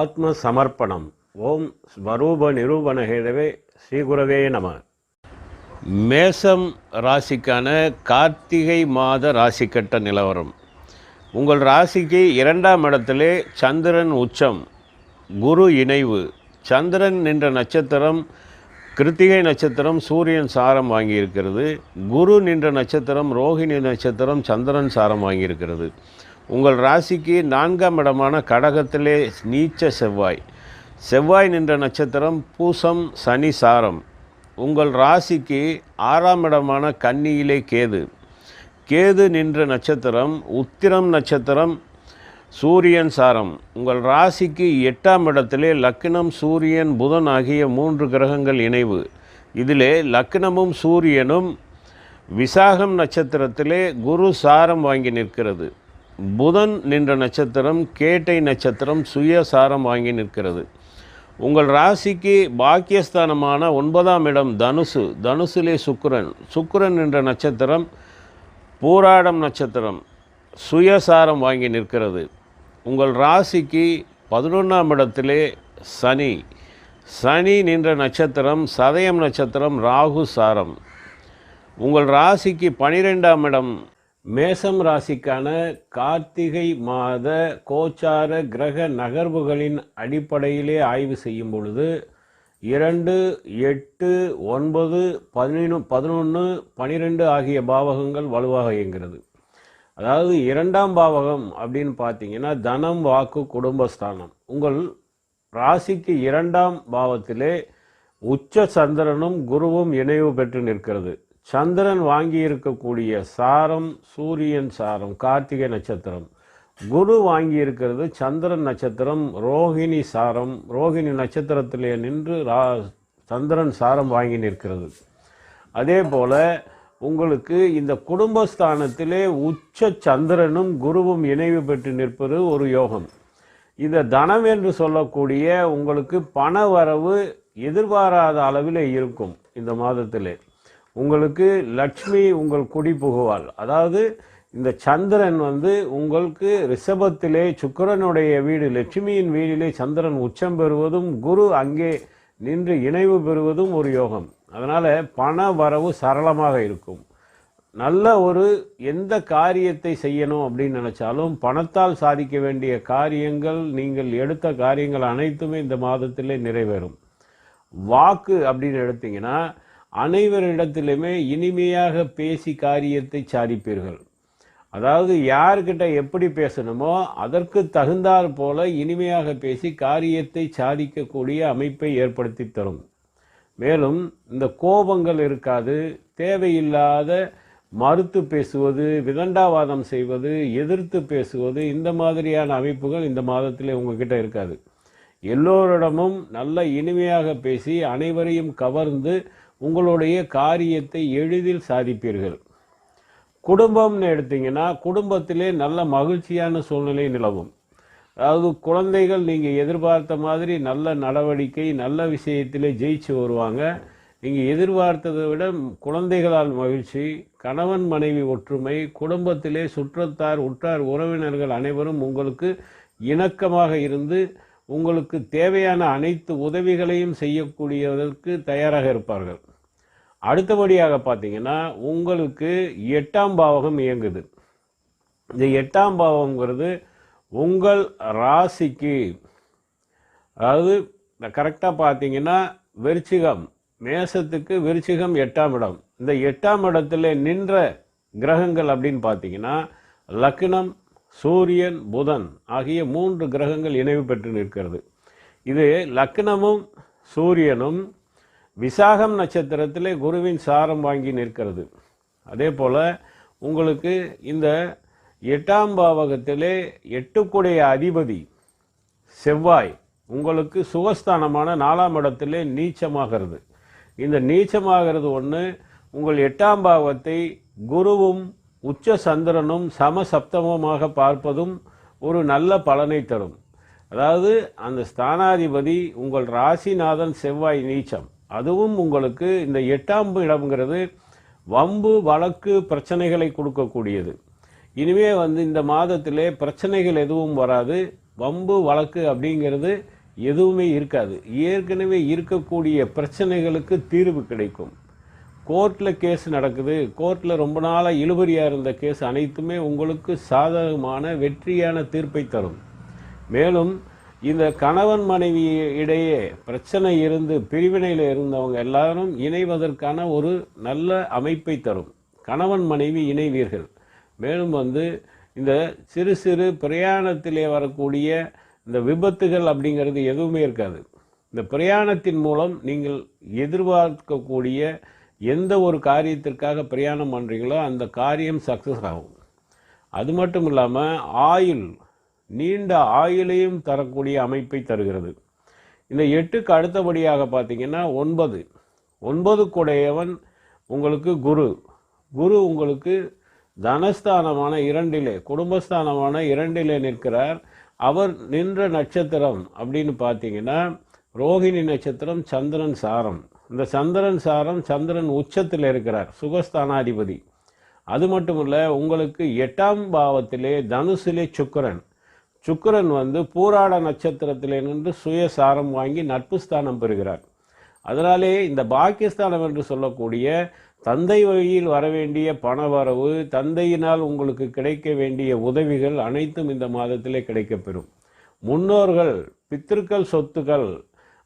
ஆத்ம சமர்ப்பணம் ஓம் ஸ்வரூப நிரூபணகேதவே ஸ்ரீகுரவே நம. மேசம் ராசிக்கான கார்த்திகை மாத ராசிக்கட்ட நிலவரம். உங்கள் ராசிக்கு இரண்டாம் இடத்திலே சந்திரன் உச்சம் குரு இணைவு. சந்திரன் நின்ற நட்சத்திரம் கிருத்திகை நட்சத்திரம் சூரியன் சாரம் வாங்கியிருக்கிறது. குரு நின்ற நட்சத்திரம் ரோஹிணி நட்சத்திரம் சந்திரன் சாரம் வாங்கியிருக்கிறது. உங்கள் ராசிக்கு நான்காம் இடமான கடகத்திலே நீச்ச செவ்வாய். செவ்வாய் நின்ற நட்சத்திரம் பூசம் சனி சாரம். உங்கள் ராசிக்கு ஆறாம் இடமான கன்னியிலே கேது. கேது நின்ற நட்சத்திரம் உத்திரம் நட்சத்திரம் சூரியன் சாரம். உங்கள் ராசிக்கு எட்டாம் இடத்திலே லக்னம் சூரியன் புதன் ஆகிய மூன்று கிரகங்கள் இணைவு. இதிலே லக்னமும் சூரியனும் விசாகம் நட்சத்திரத்திலே குரு சாரம் வாங்கி நிற்கிறது. புதன் நின்ற நட்சத்திரம் கேட்டை நட்சத்திரம் சுய சாரம் வாங்கி நிற்கிறது. உங்கள் ராசிக்கு பாக்கியஸ்தானமான ஒன்பதாம் இடம் தனுசு. தனுசிலே சுக்கிரன். சுக்கிரன் என்ற நட்சத்திரம் பூராடம் நட்சத்திரம் சுயசாரம் வாங்கி நிற்கிறது. உங்கள் ராசிக்கு பதினொன்றாம் இடத்திலே சனி. சனி நின்ற நட்சத்திரம் சதயம் நட்சத்திரம் ராகு சாரம். உங்கள் ராசிக்கு பனிரெண்டாம் இடம் மேசம் ராசிக்கான கார்த்திகை மாத கோச்சார கிரக நகர்வுகளின் அடிப்படையிலே ஆய்வு செய்யும் பொழுது இரண்டு எட்டு ஒன்பது பதினொன்று பதினொன்று பனிரெண்டு ஆகிய பாவகங்கள் வலுவாக இயங்கிறது அதாவது இரண்டாம் பாவகம் அப்படின்னு பார்த்தீங்கன்னா தனம் வாக்கு குடும்பஸ்தானம் உங்கள் ராசிக்கு இரண்டாம் பாவத்திலே உச்ச சந்திரனும் குருவும் இணைவு பெற்று நிற்கிறது. சந்திரன் வாங்கி இருக்கக்கூடிய சாரம் சூரியன் சாரம் கார்த்திகை நட்சத்திரம். குரு வாங்கி இருக்கிறது சந்திரன் நட்சத்திரம் ரோஹிணி சாரம். ரோஹிணி நட்சத்திரத்திலே நின்று ரா சந்திரன் சாரம் வாங்கி நிற்கிறது. அதே போல உங்களுக்கு இந்த குடும்பஸ்தானத்திலே உச்ச சந்திரனும் குருவும் இணைவு பெற்று நிற்பது ஒரு யோகம். இந்த தனம் என்று சொல்லக்கூடிய உங்களுக்கு பண வரவு எதிர்பாராத அளவில் இருக்கும் இந்த மாதத்திலே. உங்களுக்கு லக்ஷ்மி உங்கள் குடி புகுவாள். அதாவது இந்த சந்திரன் வந்து உங்களுக்கு ரிஷபத்திலே சுக்கரனுடைய வீடு லட்சுமியின் வீடிலே சந்திரன் உச்சம் பெறுவதும் குரு அங்கே நின்று இணைவு பெறுவதும் ஒரு யோகம். அதனால் பண வரவு சரளமாக இருக்கும். நல்ல ஒரு எந்த காரியத்தை செய்யணும் அப்படின்னு நினச்சாலும் பணத்தால் சாதிக்க வேண்டிய காரியங்கள் நீங்கள் எடுத்த காரியங்கள் அனைத்துமே இந்த மாதத்திலே நிறைவேறும். வாக்கு அப்படின்னு எடுத்திங்கன்னா அனைவரிடத்திலுமே இனிமையாக பேசி காரியத்தை சாதிப்பீர்கள். அதாவது யார்கிட்ட எப்படி பேசணுமோ அதற்கு தகுந்தாற் போல இனிமையாக பேசி காரியத்தை சாதிக்கக்கூடிய அமைப்பை ஏற்படுத்தி தரும். மேலும் இந்த கோபங்கள் இருக்காது தேவையில்லாத மறுத்து பேசுவது விதண்டாவாதம் செய்வது எதிர்த்து பேசுவது இந்த மாதிரியான அமைப்புகள் இந்த மாதத்தில் உங்ககிட்ட இருக்காது. எல்லோரிடமும் நல்ல இனிமையாக பேசி அனைவரையும் கவர்ந்து உங்களுடைய காரியத்தை எளிதில் சாதிப்பீர்கள். குடும்பம்னு எடுத்தீங்கன்னா குடும்பத்திலே நல்ல மகிழ்ச்சியான சூழ்நிலை நிலவும். அதாவது குழந்தைகள் நீங்கள் எதிர்பார்த்த மாதிரி நல்ல நடவடிக்கை நல்ல விஷயத்திலே ஜெயிச்சு வருவாங்க. நீங்கள் எதிர்பார்த்ததை விட குழந்தைகளால் மகிழ்ச்சி கணவன் மனைவி ஒற்றுமை குடும்பத்திலே சுற்றத்தார் உற்றார் உறவினர்கள் அனைவரும் உங்களுக்கு இணக்கமாக இருந்து உங்களுக்கு தேவையான அனைத்து உதவிகளையும் செய்யக்கூடியதற்கு தயாராக இருப்பார்கள். அடுத்தபடியாக பார்த்தீங்கன்னா உங்களுக்கு எட்டாம் பாவகம் இயங்குது. இந்த எட்டாம் பாவம்ங்கிறது உங்கள் ராசிக்கு அதாவது கரெக்டாக பார்த்தீங்கன்னா விருச்சிகம் மேசத்துக்கு விருச்சிகம் எட்டாம் இடம். இந்த எட்டாம் இடத்துல நின்ற கிரகங்கள் அப்படின்னு பார்த்தீங்கன்னா லக்னம் சூரியன் புதன் ஆகிய மூன்று கிரகங்கள் இணைவு பெற்று நிற்கிறது. இது லக்னமும் சூரியனும் விசாகம் நட்சத்திரத்திலே குருவின் சாரம் வாங்கி நிற்கிறது. அதே போல் உங்களுக்கு இந்த எட்டாம் பாவகத்திலே எட்டுக்குடைய அதிபதி செவ்வாய் உங்களுக்கு சுகஸ்தானமான நாலாம் இடத்திலே நீச்சமாகிறது. இந்த நீச்சமாகிறது ஒன்று உங்கள் எட்டாம் பாவத்தை குருவும் உச்ச சந்திரனும் சமசப்தமமாக பார்ப்பதும் ஒரு நல்ல பலனை தரும். அதாவது அந்த ஸ்தானாதிபதி உங்கள் ராசிநாதன் செவ்வாய் நீச்சம். அதுவும் உங்களுக்கு இந்த எட்டாம் இடம்ங்கிறது வம்பு வழக்கு பிரச்சனைகளை கொடுக்கக்கூடியது. இனிமே வந்து இந்த மாதத்திலே பிரச்சனைகள் எதுவும் வராது. வம்பு வழக்கு அப்படிங்கிறது எதுவுமே இருக்காது. ஏற்கனவே இருக்கக்கூடிய பிரச்சனைகளுக்கு தீர்வு கிடைக்கும். கோர்ட்டில் கேஸ் நடக்குது. கோர்ட்டில் ரொம்ப நாளாக இழுபறியாக இருந்த கேஸ் அனைத்துமே உங்களுக்கு சாதகமான வெற்றியான தீர்ப்பை தரும். மேலும் இந்த கணவன் மனைவி இடையே பிரச்சனை இருந்து பிரிவினையில் இருந்தவங்க எல்லாரும் இணைவதற்கான ஒரு நல்ல அமைப்பை தரும். கணவன் மனைவி இணைவீர்கள். மேலும் வந்து இந்த சிறு சிறு பிரயாணத்திலே வரக்கூடிய இந்த விபத்துகள் அப்படிங்கிறது எதுவுமே இருக்காது. இந்த பிரயாணத்தின் மூலம் நீங்கள் எதிர்பார்க்கக்கூடிய எந்த ஒரு காரியத்திற்காக பிரயாணம் பண்ணுறீங்களோ அந்த காரியம் சக்ஸஸ் ஆகும். அது மட்டும் இல்லாமல் ஆயுள் நீண்ட ஆயுளையும் தரக்கூடிய அமைப்பை தருகிறது. இந்த எட்டுக்கு அடுத்தபடியாக பார்த்தீங்கன்னா ஒன்பது. ஒன்பது குடையவன் உங்களுக்கு குரு. குரு உங்களுக்கு தனஸ்தானமான இரண்டிலே குடும்பஸ்தானமான இரண்டிலே நிற்கிறார். அவர் நின்ற நட்சத்திரம் அப்படின்னு பார்த்தீங்கன்னா ரோஹிணி நட்சத்திரம் சந்திரன் சாரம். இந்த சந்திரன் சாரம் சந்திரன் உச்சத்தில் இருக்கிறார் சுகஸ்தானாதிபதி. அது மட்டும் இல்லை உங்களுக்கு எட்டாம் பாவத்திலே தனுசிலே சுக்கிரன். சுக்கரன் வந்து பூராட நட்சத்திரத்தில் நின்று சுயசாரம் வாங்கி நட்பு ஸ்தானம் பெறுகிறார். அதனாலே இந்த பாக்கியஸ்தானம் என்று சொல்லக்கூடிய தந்தை வழியில் வர வேண்டிய பண வரவு தந்தையினால் உங்களுக்கு கிடைக்க வேண்டிய உதவிகள் அனைத்தும் இந்த மாதத்திலே கிடைக்கப்பெறும். முன்னோர்கள் பித்திருக்கள் சொத்துக்கள்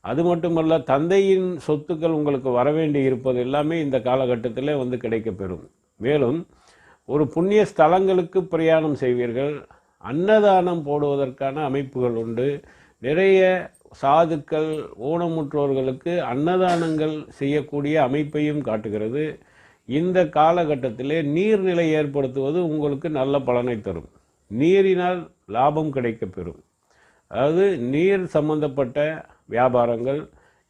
அது மட்டுமல்ல தந்தையின் சொத்துக்கள் உங்களுக்கு வர வேண்டி இருப்பது எல்லாமே இந்த காலகட்டத்தில் வந்து கிடைக்கப்பெறும். மேலும் ஒரு புண்ணிய ஸ்தலங்களுக்கு பிரயாணம் செய்வீர்கள். அன்னதானம் போடுவதற்கான அமைப்புகள் உண்டு. நிறைய சாதுக்கள் ஊனமுற்றோர்களுக்கு அன்னதானங்கள் செய்யக்கூடிய அமைப்பையும் காட்டுகிறது. இந்த காலகட்டத்திலே நீர்நிலை ஏற்படுத்துவது உங்களுக்கு நல்ல பலனை தரும். நீரினால் லாபம் கிடைக்கப்பெறும் அதாவது நீர் சம்பந்தப்பட்ட வியாபாரங்கள்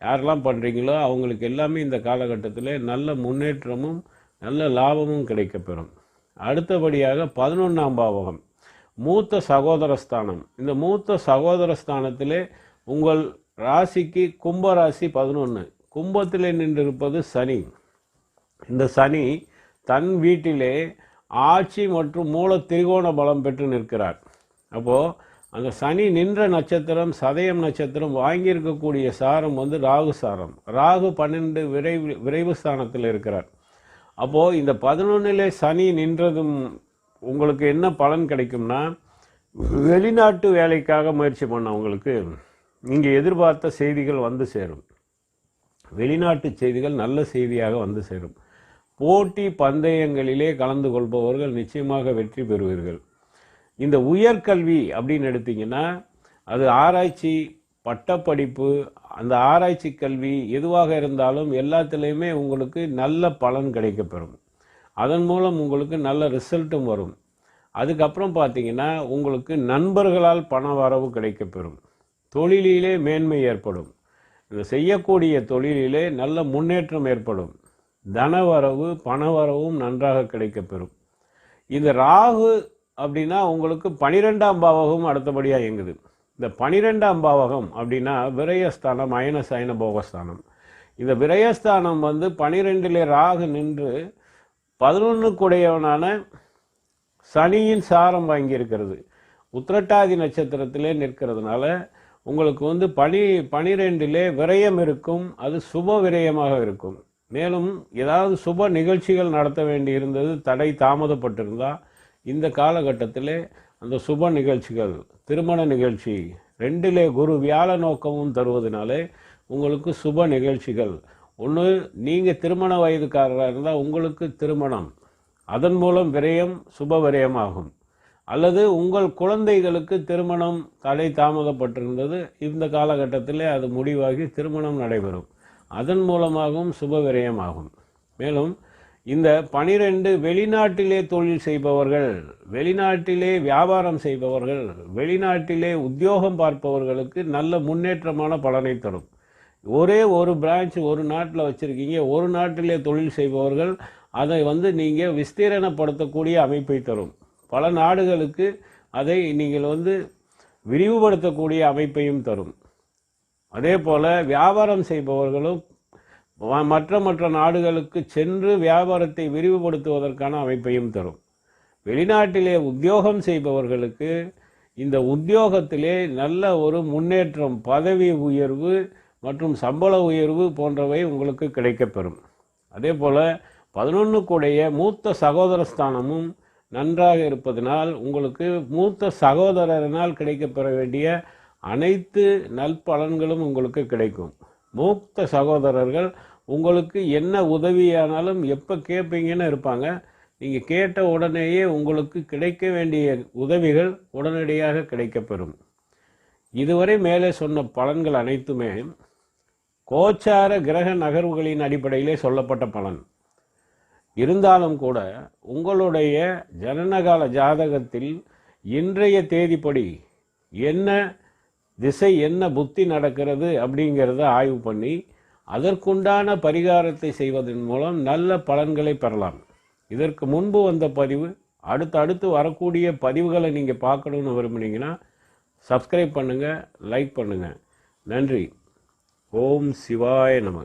யாரெல்லாம் பண்ணுறீங்களோ அவங்களுக்கு எல்லாமே இந்த காலகட்டத்தில் நல்ல முன்னேற்றமும் நல்ல லாபமும் கிடைக்கப்பெறும் அடுத்தபடியாக பதினொன்றாம் பாவகம். மூத்த சகோதர ஸ்தானம் இந்த மூத்த சகோதரஸ்தானத்திலே உங்கள் ராசிக்கு கும்ப ராசி பதினொன்று கும்பத்திலே நின்றிருப்பது சனி. இந்த சனி தன் வீட்டிலே ஆட்சி மற்றும் மூல திரிகோண பலம் பெற்று நிற்கிறார். அப்போது அந்த சனி நின்ற நட்சத்திரம் சதயம் நட்சத்திரம் வாங்கியிருக்கக்கூடிய சாரம் வந்து ராகு சாரம். ராகு பன்னெண்டு விரைவு விரைவு ஸ்தானத்தில் இருக்கிறார். அப்போது இந்த பதினொன்றிலே சனி நின்றதும் உங்களுக்கு என்ன பலன் கிடைக்கும்னா வெளிநாட்டு வேலைக்காக முயற்சி பண்ணவங்களுக்கு இங்கே எதிர்பார்த்த செய்திகள் வந்து சேரும். வெளிநாட்டு செய்திகள் நல்ல செய்தியாக வந்து சேரும். போட்டி பந்தயங்களிலே கலந்து கொள்பவர்கள் நிச்சயமாக வெற்றி பெறுவீர்கள். இந்த உயர்கல்வி அப்படின்னு எடுத்தீங்கன்னா அது ஆராய்ச்சி பட்டப்படிப்பு அந்த ஆராய்ச்சி கல்வி எதுவாக இருந்தாலும் எல்லாத்துலேயுமே உங்களுக்கு நல்ல பலன் கிடைக்கப்பெறும். அதன் மூலம் உங்களுக்கு நல்ல ரிசல்ட்டும் வரும். அதுக்கப்புறம் பார்த்தீங்கன்னா உங்களுக்கு நண்பர்களால் பண வரவு கிடைக்கப்பெறும். தொழிலிலே மேன்மை ஏற்படும். இந்த செய்யக்கூடிய தொழிலிலே நல்ல முன்னேற்றம் ஏற்படும். தனவரவு பணவரவும் நன்றாக கிடைக்கப்பெறும். இந்த ராகு அப்படின்னா உங்களுக்கு பனிரெண்டாம் பாவகம் அடுத்தபடியாக இயங்குது. இந்த பனிரெண்டாம் பாவகம் அப்படின்னா விரயஸ்தானம் அயன சயன போகஸ்தானம் இந்த விரயஸ்தானம் வந்து பனிரெண்டிலே ராகு நின்று பதினொன்றுக்குடையவனான சனியின் சாரம் வாங்கியிருக்கிறது. உத்திரட்டாதி நட்சத்திரத்திலே நிற்கிறதுனால உங்களுக்கு வந்து பனி பனிரெண்டிலே விரயம் இருக்கும். அது சுப விரயமாக இருக்கும். மேலும் ஏதாவது சுப நிகழ்ச்சிகள் நடத்த வேண்டி இருந்தது தடை தாமதப்பட்டிருந்தால் இந்த காலகட்டத்தில் அந்த சுப நிகழ்ச்சிகள் திருமண நிகழ்ச்சி ரெண்டிலே குரு வியாழ நோக்கமும் தருவதனாலே உங்களுக்கு சுப நிகழ்ச்சிகள் ஒன்று நீங்கள் திருமண வயதுக்காரராக இருந்தால் உங்களுக்கு திருமணம். அதன் மூலம் விரயம் சுப விரயமாகும் அல்லது உங்கள் குழந்தைகளுக்கு திருமணம் தடை தாமதப்பட்டிருந்தது இந்த காலகட்டத்தில் அது முடிவாகி திருமணம் நடைபெறும். அதன் மூலமாகவும் சுப விரயமாகும் மேலும் இந்த பனிரெண்டு வெளிநாட்டிலே தொழில் செய்பவர்கள் வெளிநாட்டிலே வியாபாரம் செய்பவர்கள் வெளிநாட்டிலே உத்தியோகம் பார்ப்பவர்களுக்கு நல்ல முன்னேற்றமான பலனை தரும். ஒரே ஒரு பிரான்ச் ஒரு நாட்டில் வச்சுருக்கீங்க. ஒரு நாட்டிலே தொழில் செய்பவர்கள் அதை வந்து நீங்கள் விஸ்தீரணப்படுத்தக்கூடிய அமைப்பை தரும். பல நாடுகளுக்கு அதை நீங்கள் வந்து விரிவுபடுத்தக்கூடிய அமைப்பையும் தரும். அதே போல் வியாபாரம் செய்பவர்களும் மற்ற மற்ற நாடுகளுக்கு சென்று வியாபாரத்தை விரிவுபடுத்துவதற்கான அமைப்பையும் தரும். வெளிநாட்டிலே உத்தியோகம் செய்பவர்களுக்கு இந்த உத்தியோகத்திலே நல்ல ஒரு முன்னேற்றம் பதவி உயர்வு மற்றும் சம்பள உயர்வு போன்றவை உங்களுக்கு கிடைக்கப்பெறும். அதே போல் பதினொன்றுக்குடைய மூத்த சகோதர ஸ்தானமும் நன்றாக இருப்பதனால் உங்களுக்கு மூத்த சகோதரரினால் கிடைக்கப்பெற வேண்டிய அனைத்து நல்பலன்களும் உங்களுக்கு கிடைக்கும். மூத்த சகோதரர்கள் உங்களுக்கு என்ன உதவியானாலும் எப்போ கேட்பீங்கன்னு இருப்பாங்க. நீங்கள் கேட்ட உடனேயே உங்களுக்கு கிடைக்க வேண்டிய உதவிகள் உடனடியாக கிடைக்கப்பெறும். இதுவரை மேலே சொன்ன பலன்கள் அனைத்துமே கோச்சார கிரக நகர்வுகளின் அடிப்படையிலே சொல்லப்பட்ட பலன். இருந்தாலும் கூட உங்களுடைய ஜனனகால ஜாதகத்தில் இன்றைய தேதிப்படி என்ன திசை என்ன புத்தி நடக்கிறது அப்படிங்கிறத ஆய்வு பண்ணி அதற்குண்டான பரிகாரத்தை செய்வதன் மூலம் நல்ல பலன்களை பெறலாம். இதற்கு முன்பு வந்த பதிவு அடுத்து அடுத்து வரக்கூடிய பதிவுகளை நீங்கள் பார்க்கணுன்னு விரும்புனீங்கன்னா சப்ஸ்கிரைப் பண்ணுங்கள் லைக் பண்ணுங்கள் நன்றி. ஓம் சிவாய நம